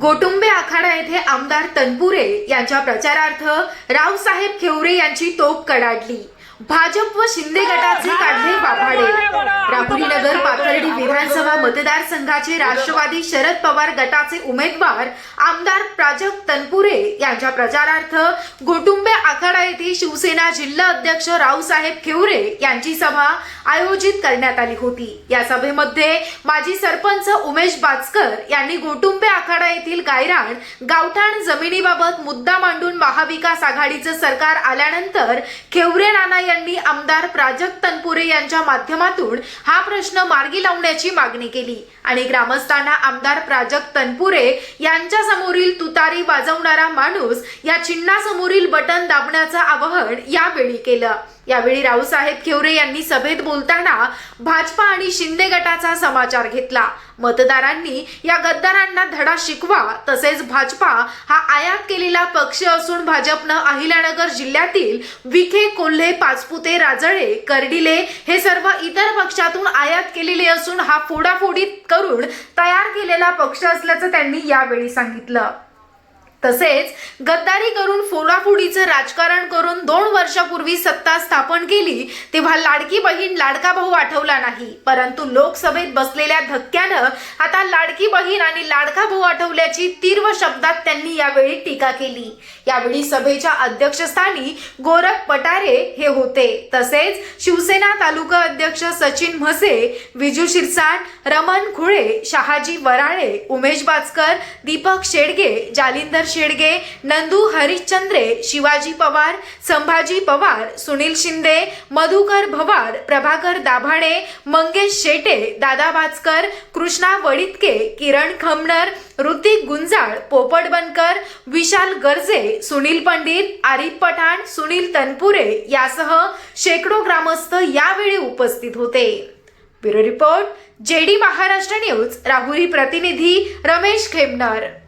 गोटुंबे आखाडा येथे आमदार तनपुरे यांच्या प्रचारार्थ रावसाहेब खेवरे यांची तोप कडाडली. भाजप व शिंदे गटाचे काढले वाभाडे. राहुरीनगर पाथर्डी विधानसभा मतदारसंघाचे राष्ट्रवादी शरद पवार गटाचे उमेदवार आमदार प्राजक्त तनपुरे यांच्या प्रचारार्थ गोटुंबे आखाडा येथे शिवसेना जिल्हा अध्यक्ष रावसाहेब खेवरे यांची सभा आयोजित करण्यात आली होती. या सभेमध्ये माजी सरपंच उमेश बाचकर यांनी गोटुंबे आखाडा येथील गायरान गावठाण जमिनीबाबत मुद्दा मांडून महाविकास आघाडीचं सरकार आल्यानंतर खेवरे नाना यांनी आमदार प्राजक्त तनपुरे यांच्या माध्यमातून हा प्रश्न मार्गी लावण्याची मागणी केली. आणि ग्रामस्थांना आमदार प्राजक्त तनपुरे यांच्या समोरील तुतारी वाजवणारा माणूस या चिन्हासमोरील बटन दाबण्याचं आवाहन यावेळी केलं. यावेळी रावसाहेब खेवरे यांनी सभेत बोलताना भाजपा आणि शिंदे गटाचा समाचार घेतला. मतदारांनी या गद्दारांना धडा शिकवा तसेच भाजपा हा आयात केलेला पक्ष असून भाजपनं अहिल्यानगर जिल्ह्यातील विखे कोल्हे पाचपुते राजळे कर्डिले हे सर्व इतर पक्षातून आयात केलेले असून हा फोडाफोडी करून तयार केलेला पक्ष असल्याचं त्यांनी यावेळी सांगितलं. तसेच गद्दारी करून फोडाफोडीचं राजकारण करून दोन वर्षापूर्वी सत्ता स्थापन केली तेव्हा लाडकी बहीण लाडका भाऊ आठवला नाही. परंतु लोकसभेत बसलेल्या धक्क्यानं आता लाडकी बहीण आणि लाडका भाऊ आठवल्याची तीव्र शब्दात त्यांनी यावेळी टीका केली. यावेळी सभेच्या अध्यक्षस्थानी गोरख पटारे हे होते. तसेच शिवसेना तालुका अध्यक्ष सचिन म्हसे विजू शिरसाट रमन खुळे शहाजी वराळे उमेश बाचकर दीपक शेडगे जालिंदर शेडगे नंदू हरिश्चंद्रे शिवाजी पवार संभाजी पवार सुनील शिंदे मधुकर भवार प्रभाकर दाभाडे मंगेश शेटे दादा बाचकर कृष्णा वडितके किरण खमनर ऋतिक गुंजाळ पोपट बनकर विशाल गर्जे सुनील पंडित आरिफ पठाण सुनील तनपुरे यासह शेकडो ग्रामस्थ यावेळी उपस्थित होते. Bureau report JD Maharashtra news Rahuri प्रतिनिधी रमेश खेमनर.